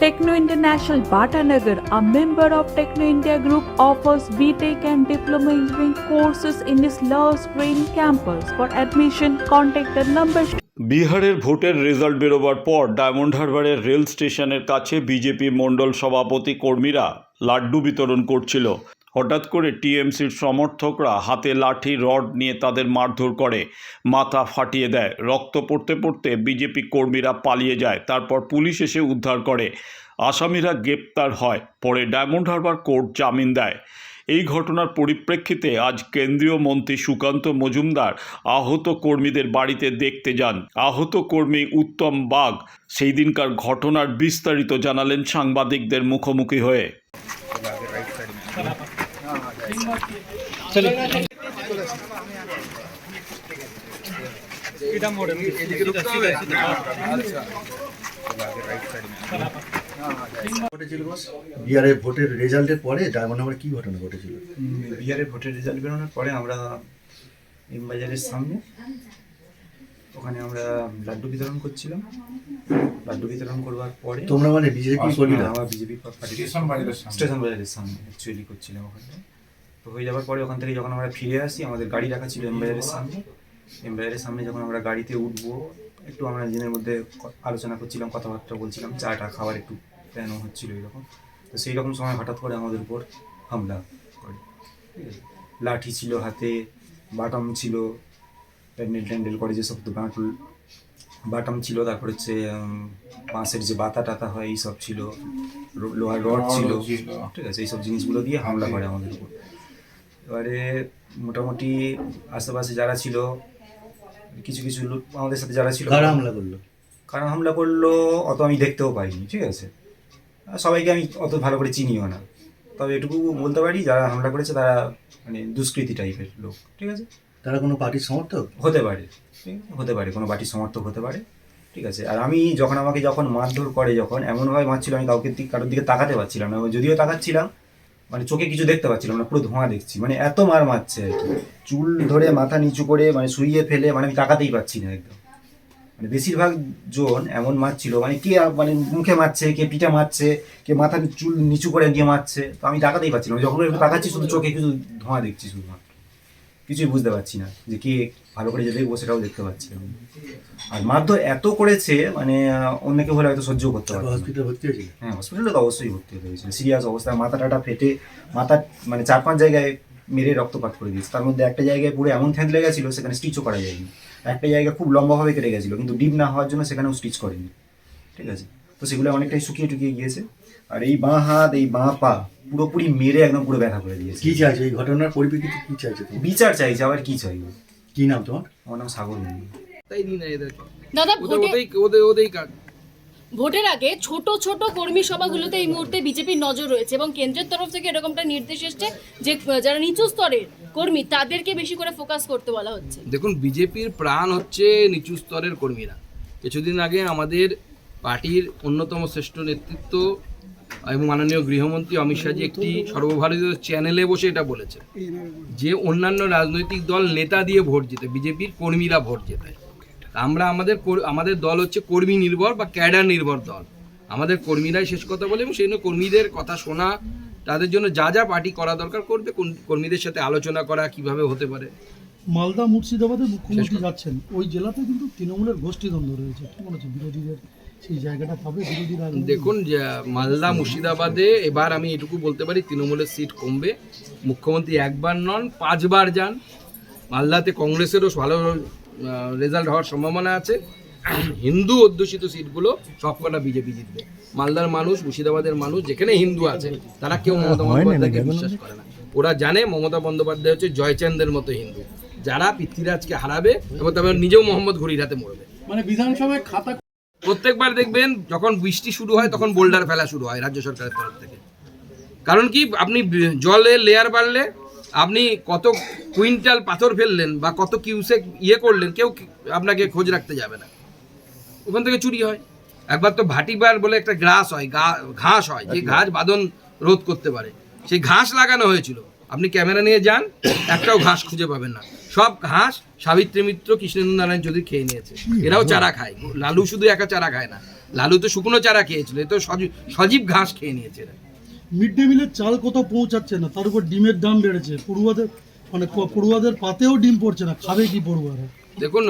Techno International Bhatanagar, a member of Techno India Group, offers BTEC and Diploma Engineering courses in its Love Spring campus. For admission, contact the number বিহারের ভোটের result বেরোবার পর diamond হারবারের rail স্টেশনের কাছে BJP মণ্ডল সভাপতি কর্মীরা লাড্ডু বিতরণ করছিল হঠাৎ করে টিএমসির সমর্থকরা হাতে লাঠি, রড নিয়ে তাদের মারধর করে, মাথা ফাটিয়ে দেয়। রক্ত পড়তে পড়তে বিজেপি কর্মীরা পালিয়ে যায়, তারপর পুলিশ এসে উদ্ধার করে। আসামিরা গ্রেপ্তার হয়, পরে ডায়মন্ড হারবার কোর্ট জামিন দেয়। এই ঘটনার পরিপ্রেক্ষিতে আজ কেন্দ্রীয় মন্ত্রী সুকান্ত মজুমদার আহত কর্মীদের বাড়িতে দেখতে যান। আহত কর্মী উত্তম বাগ সেই দিনকার ঘটনার বিস্তারিত জানালেন সাংবাদিকদের মুখোমুখি হয়ে। বিহারের ভোটের রেজাল্টের পরে ডায়মন্ড হারবার কি ঘটনা ঘটেছিল? বিহারে ভোটের রেজাল্ট বেরোনোর পরে আমরা বাজারের সামনে ওখানে আমরা লাড্ডু বিতরণ করছিলাম। লাড্ডু বিতরণ করবার পরে তোমরা মানে বিজেপি কর্মীরা? আমার বিজেপি পার্টি স্টেশন বাজারের সামনে। অ্যাকচুয়ালি করছিলাম ওখানে হয়ে যাওয়ার পরে ওখান থেকে যখন আমরা ফিরে আসি আমাদের গাড়ি রাখা ছিল এমবাজারের সামনে। এমবাজারের সামনে যখন আমরা গাড়িতে উঠবো একটু আমরা নিজেদের মধ্যে আলোচনা করছিলাম কথাবার্তা বলছিলাম চাটা খাবার একটু প্ল্যানও হচ্ছিল এরকম। তো সেই রকম সময় হঠাৎ করে আমাদের উপর হামলা করে? লাঠি ছিল হাতে বাটাম ছিল প্যান্ডেল ট্যান্ডেল করে যেসব দোকান বাটাম ছিল তারপর হচ্ছে বাঁশের যে বাতা টাতা হয় এইসব ছিল লোহার রড ছিল। ঠিক আছে? এইসব জিনিসগুলো দিয়ে হামলা করে আমাদের উপর। এবারে মোটামুটি আশেপাশে যারা ছিল কিছু কিছু লোক আমাদের সাথে যারা ছিল। কারা হামলা করল? কারণ হামলা করল অত আমি দেখতেও পাইনি ঠিক আছে? সবাইকে আমি অত ভালো করে চিনিও না। তবে এটুকু বলতে পারি যারা হামলা করেছে তারা মানে দুষ্কৃতী টাইপের লোক ঠিক আছে? তারা কোনো পার্টির সমর্থক? হতে পারে ঠিক হতে পারে কোনো পার্টির সমর্থক হতে পারে ঠিক আছে? আর আমি যখন আমাকে যখন মারধর করে যখন এমনভাবে মারছিল আমি কাউকে কারোর দিকে তাকাতে পারছিলাম না যদিও তাকাচ্ছিলাম মানে চোখে কিছু দেখতে পাচ্ছিলাম না, পুরো ধোঁয়া দেখছি। মানে এত মার মারছে আর কি। চুল ধরে মাথা নিচু করে মানে শুইয়ে ফেলে মানে আমি তাকাতেই পাচ্ছি না একদম। মানে বেশিরভাগ জন এমন মারছিল মানে কে মানে মুখে মারছে, কে পিঠে মারছে, কে মাথা চুল নিচু করে নিয়ে মারছে, তো আমি তাকাতেই পাচ্ছিলাম। যখন একটু তাকাচ্ছি, শুধু চোখে কিছু ধোঁয়া দেখছি শুধুমাত্র। কিছুই বুঝতে পারছি না যে কে ভালো করে যে দেখব সেটাও দেখতে পাচ্ছি না। আর মারধর এত করেছে মানে আহ, অন্যকে হলে হয়তো সহ্য করতে। হসপিটালে ভর্তি হয়েছিল? হ্যাঁ হসপিটালে তো অবশ্যই ভর্তি হতে হয়েছিল সিরিয়াস অবস্থায় মাথা টাটা ফেটে মাথা মানে চার পাঁচ জায়গায় মেরে রক্তপাত করে দিয়েছে। তার মধ্যে একটা জায়গায় পুরো এমন থেঁতলে গেছিল সেখানে স্টিচও করা যায়নি। একটা জায়গা খুব লম্বাভাবে কেটে গেছিল কিন্তু ডিপ না হওয়ার জন্য সেখানেও স্টিচ করেনি। ঠিক আছে? তো সেগুলো অনেকটাই শুকিয়ে টুকিয়ে গিয়েছে। আর এই বাঁ হাত এই বাঁ পা পুরোপুরি মেরে একদম পুরো ব্যথা করে দিয়েছে। কি চাইছো? এই ঘটনার পরিপ্রেক্ষিতে কি চাইছো তুমি? বিচার চাইছে আবার কি চাইবে? কি নাম তোমার? আমার নাম সাগর মন্ডল তাই দিই না এদেরকে। দাদা ওদের ভোটে ওদেরই ওদের ওদেরই কাজ। ভোটের আগে ছোট ছোট কর্মী সভাগুলোতে এই মুহূর্তে বিজেপির নজর রয়েছে এবং কেন্দ্রের তরফ থেকে এরকমটা নির্দেশ এসছে যে যারা নিচু স্তরের কর্মী তাদেরকে বেশি করে ফোকাস করতে বলা হচ্ছে। দেখুন বিজেপির প্রাণ হচ্ছে নিচু স্তরের কর্মীরা। কিছুদিন আগে আমাদের পার্টির অন্যতম শ্রেষ্ঠ নেতৃত্ব এবং মাননীয় গৃহমন্ত্রী অমিত শাহজি একটি সর্বভারতীয় চ্যানেলে বসে এটা বলেছে যে অন্যান্য রাজনৈতিক দল নেতা দিয়ে ভোট জেতে বিজেপির কর্মীরা ভোট জেতায়। আমরা আমাদের আমাদের দল হচ্ছে কর্মী নির্ভর বা ক্যাডার নির্ভর দল। আমাদের কর্মীরাই শেষ কথা বলে এবং সেই জন্য কর্মীদের কথা শোনা তাদের জন্য যা যা পার্টি করা দরকার করবে কোন- কর্মীদের সাথে আলোচনা করা কীভাবে হতে পারে। মালদা মুর্শিদাবাদে মুখ্যমন্ত্রী যাচ্ছেন ওই জেলাতে কিন্তু তৃণমূলের গোষ্ঠীদ্বন্দ্ব রয়েছে। কি মনে হচ্ছে বিরোধীদের? সেই জায়গাটা পাবে দেখুন যে মালদা মুর্শিদাবাদে এবার আমি এটুকু বলতে পারি তৃণমূলের সিট কমবে। মুখ্যমন্ত্রী একবার নন পাঁচবার যান। মালদাতে কংগ্রেসেরও ভালো রেজাল্ট হওয়ার সম্ভাবনা আছে। হিন্দু অধ্যুষিত সিটগুলো সবকটা বিজেপি জিতবে। মালদার মানুষ মুর্শিদাবাদের মানুষ যেখানে হিন্দু আছে তারা কেউ মমতা বন্দ্যোপাধ্যায়কে বিশ্বাস করে না। ওরা জানে মমতা বন্দ্যোপাধ্যায় হচ্ছে জয়চান্দের মতো হিন্দু। যারা পৃথ্বীরাজকে হারাবে এবং তারপর নিজেও মোহাম্মদ ঘুরির হাতে মরবে। মানে বিধানসভায় খাতা প্রত্যেকবার দেখবেন যখন বৃষ্টি শুরু হয় তখন বোল্ডার ফেলা শুরু হয় রাজ্য সরকারের তরফ থেকে। কারণ কি আপনি জলের লেয়ার বাড়লে আপনি কত কুইন্টাল পাথর ফেললেন বা কত কিউসেক ইয়ে করলেন কেউ আপনাকে খোঁজ রাখতে যাবে না। ওখান থেকে চুরি হয়। একবার তো ভাটিবার বলে একটা গ্রাস হয় ঘাস হয় যে ঘাস বাদন রোধ করতে পারে। সেই ঘাস লাগানো হয়েছিল। আপনি ক্যামেরা নিয়ে যান একটাও ঘাস খুঁজে পাবেন না। সব ঘাস সাবিত্রী মিত্র কৃষ্ণেন্দ্র নারায়ণ চৌধুরী খেয়ে নিয়েছে। এরাও চারা খায়। লালু শুধু একা চারা খায় না। লালু তো শুকনো চারা খেয়েছিল এ তো সজীব ঘাস খেয়ে নিয়েছে এরা। মিড ডে মিলের চাল কোথাও পৌঁছাচ্ছে না তার উপর ডিমের দাম বেড়েছে। পড়ুয়াদের মানে পড়ুয়াদের পাতেও ডিম পড়ছে না খাবে কি পড়ুয়ারা? দেখুন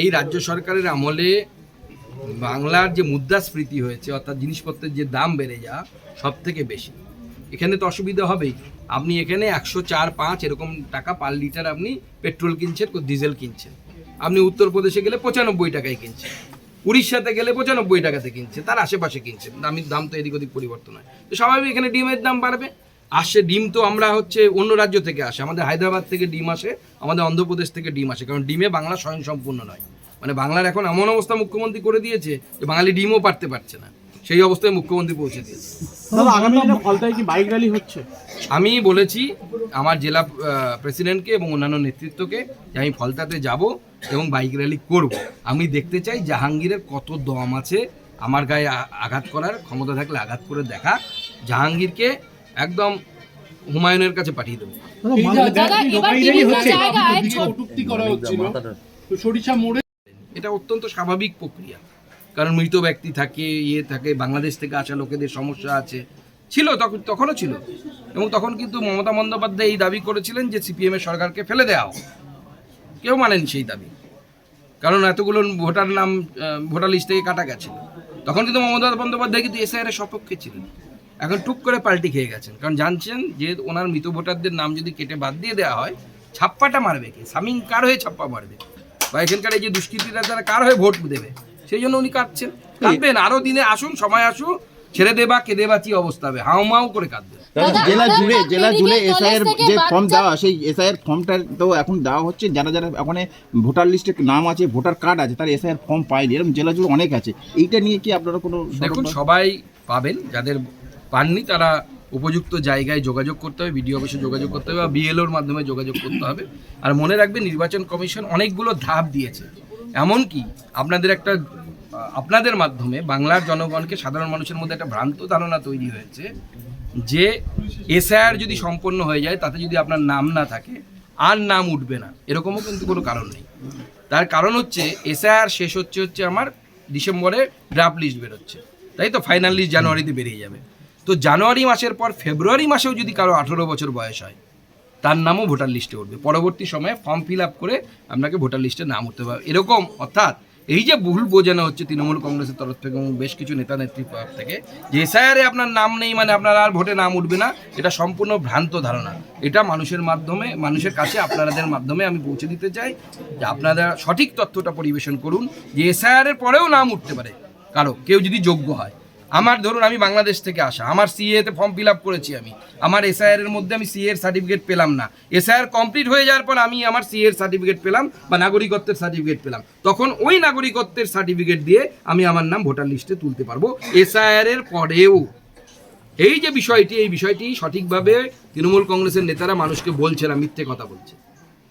এই রাজ্য সরকারের আমলে বাংলার যে মুদ্রাস্ফীতি হয়েছে অর্থাৎ জিনিসপত্রের যে দাম বেড়ে যাওয়া সব থেকে বেশি। এখানে তো অসুবিধা হবেই। আপনি এখানে একশো চার পাঁচ এরকম টাকা পার লিটার আপনি পেট্রোল কিনছেন ডিজেল কিনছেন। আপনি উত্তরপ্রদেশে গেলে পঁচানব্বই টাকায় কিনছেন। উড়িষ্যাতে গেলে পঁচানব্বই টাকাতে কিনছে তার আশেপাশে কিনছেন। দামির দাম তো এদিক ওদিক পরিবর্তন হয়। তো স্বাভাবিক এখানে ডিমের দাম বাড়বে। আসে ডিম তো আমরা হচ্ছে অন্য রাজ্য থেকে আসে। আমাদের হায়দ্রাবাদ থেকে ডিম আসে, আমাদের অন্ধ্রপ্রদেশ থেকে ডিম আসে। কারণ ডিমে বাংলা স্বয়ংসম্পূর্ণ নয়। মানে বাংলার এখন এমন অবস্থা মুখ্যমন্ত্রী করে দিয়েছে যে বাঙালি ডিমও পারতে পারছে না। সেই অবস্থায় মুখ্যমন্ত্রী পৌঁছে দিয়েছে আমি বলেছি আমার জেলা প্রেসিডেন্টকে এবং অন্যান্য নেতৃত্বকে যে আমি ফলতাতে যাব এবং বাইক র্যালি করব। আমি দেখতে চাই জাহাঙ্গীরের কত দম আছে আমার গায়ে আঘাত করার ক্ষমতা থাকলে আঘাত করে দেখা। জাহাঙ্গীরকে একদম হুমায়ুনের কাছে পাঠিয়ে দেবো। এটা অত্যন্ত স্বাভাবিক প্রক্রিয়া। কারণ মৃত ব্যক্তি থাকে ইয়ে থাকে, বাংলাদেশ থেকে আসা লোকেদের সমস্যা আছে। ছিল তখন তখনও ছিল। এবং তখন কিন্তু মমতা বন্দ্যোপাধ্যায় এই দাবি করেছিলেন যে সিপিএমের সরকারকে ফেলে দেওয়া হোক। কেউ মানেনি সেই দাবি। কারণ এতগুলো ভোটার নাম ভোটার লিস্ট থেকে কাটা গেছে। তখন কিন্তু মমতা বন্দ্যোপাধ্যায় কিন্তু এসআইআর এর সপক্ষে ছিলেন। এখন টুক করে পাল্টি খেয়ে গেছেন। কারণ জানছেন যে ওনার মৃত ভোটারদের নাম যদি কেটে বাদ দিয়ে দেওয়া হয়, ছাপ্পাটা মারবে কে? সামিং কার হয়ে ছাপ্পা মারবে? বা এখানকার এই যে দুষ্কৃতীরা, তারা কার হয়ে ভোট দেবে? সেই জন্য উনি কাঁদছেন। কাঁদবেন আরও দিনে আসুন সময় আসুন ছেড়ে দেবা কেঁদে বাঁচি অবস্থা হবে? হাউমাউ করে কাঁদবেন। জেলা জুড়ে জেলা জুড়ে এসআইয়ের কলেজ যে ফর্ম দেওয়া সেই এসআইয়ের ফর্মটা তো এখন দেওয়া হচ্ছে। যারা যারা ওখানে ভোটার লিস্টে নাম আছে ভোটার কার্ড আছে তার এসআইয়ের ফর্ম পায়নি। এরকম জেলা জুড়ে অনেক আছে। এইটা নিয়ে কি আপনারা কোনো দেখুন সবাই পাবেন। যাদের পাননি তারা উপযুক্ত জায়গায় যোগাযোগ করতে হবে। বিডিও অফিসে যোগাযোগ করতে হবে বা বিএলওর মাধ্যমে যোগাযোগ করতে হবে। আর মনে রাখবেন নির্বাচন কমিশন অনেকগুলো ধাপ দিয়েছে। এমনকি আপনাদের একটা, আপনাদের মাধ্যমে বাংলার জনগণকে সাধারণ মানুষের মধ্যে একটা ভ্রান্ত ধারণা তৈরি হয়েছে যে এসআইআর যদি সম্পন্ন হয়ে যায়, তাতে যদি আপনার নাম না থাকে, আর নাম উঠবে না। এরকমও কিন্তু কোনো কারণ নেই। তার কারণ হচ্ছে, এসআইআর শেষ হচ্ছে হচ্ছে আমার ডিসেম্বরে ড্রাফট লিস্ট বেরোচ্ছে। তাই তো? ফাইনাল লিস্ট জানুয়ারিতে বেরিয়ে যাবে। তো জানুয়ারি মাসের পর ফেব্রুয়ারি মাসেও যদি কারও আঠেরো বছর বয়স হয় তার নামও ভোটার লিস্টে উঠবে। পরবর্তী সময়ে ফর্ম ফিল আপ করে আপনাকে ভোটার লিস্টে নাম উঠতে হবে। এরকম, অর্থাৎ এই যে ভুল বোঝানো হচ্ছে তৃণমূল কংগ্রেসের তরফ থেকে এবং বেশ কিছু নেতা নেত্রীর তরফ থেকে, যে এসআইআরে আপনার নাম নেই মানে আপনার আর ভোটে নাম উঠবে না, এটা সম্পূর্ণ ভ্রান্ত ধারণা। এটা মানুষের মাধ্যমে, মানুষের কাছে আপনাদের মাধ্যমে আমি পৌঁছে দিতে চাই যে আপনারা সঠিক তথ্যটা পরিবেশন করুন, যে এসআইআর এর পরেও নাম উঠতে পারে কারও, কেউ যদি যোগ্য হয়। আমার ধরুন আমি বাংলাদেশ থেকে আসা, আমার সিএ তে ফর্ম ফিল আপ করেছি আমি, আমার এসআইআর এর মধ্যে আমি সিএ এর সার্টিফিকেট পেলাম না। এসআইআর কমপ্লিট হয়ে যাওয়ার পর আমি আমার সিএ এর সার্টিফিকেট পেলাম বা নাগরিকত্বের সার্টিফিকেট পেলাম। তখন ওই নাগরিকত্বের সার্টিফিকেট দিয়ে আমি আমার নাম ভোটার লিস্টে তুলতে পারব এসআইআর এর পরেও। এই যে বিষয়টি, এই বিষয়টি সঠিকভাবে তৃণমূল কংগ্রেসের নেতারা মানুষকে বলছে না, মিথ্যে কথা বলছে।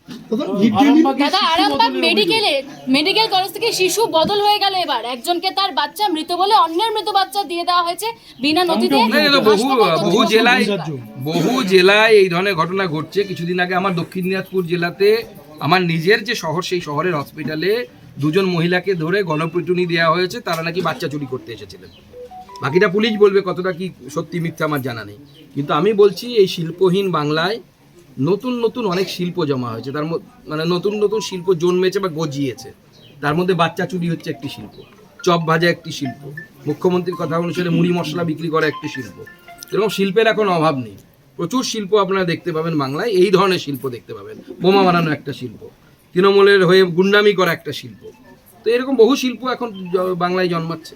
দাদা মিড ডে মিল দাদা আরামবাগ মেডিকেলে মেডিকেল কলেজ থেকে শিশু বদল হয়ে গেল এবার। একজনকে তার বাচ্চা মৃত বলে অন্যের মৃত বাচ্চা দিয়ে দেওয়া হয়েছে বিনা নথিতে। না, এটা তো বহু বহু জেলায় বহু জেলায় এই ধরনের ঘটনা ঘটছে। কিছুদিন আগে আমার দক্ষিণ দিনাজপুর জেলাতে আমার নিজের যে শহর সেই শহরের হসপিটালে দুজন মহিলাকে ধরে গণপিটুনি দেওয়া হয়েছে। তারা নাকি বাচ্চা চুরি করতে এসেছিলেন। বাকিটা পুলিশ বলবে কতটা কি সত্যি মিথ্যা আমার জানা নেই। কিন্তু আমি বলছি এই শিল্পহীন বাংলায় নতুন নতুন অনেক শিল্প জমা হয়েছে। তার মধ্যে মানে নতুন নতুন শিল্প জন্মেছে বা গজিয়েছে। তার মধ্যে বাচ্চা চুরি হচ্ছে একটি শিল্প চপ ভাজা একটি শিল্প মুখ্যমন্ত্রীর কথা অনুসারে মুড়ি মশলা বিক্রি করা একটি শিল্প। এরকম শিল্পের এখন অভাব নেই। প্রচুর শিল্প আপনারা দেখতে পাবেন বাংলায় এই ধরনের শিল্প দেখতে পাবেন। বোমা বানানো একটা শিল্প তৃণমূলের হয়ে গুন্ডামি করা একটা শিল্প। তো এরকম বহু শিল্প এখন বাংলায় জন্মাচ্ছে।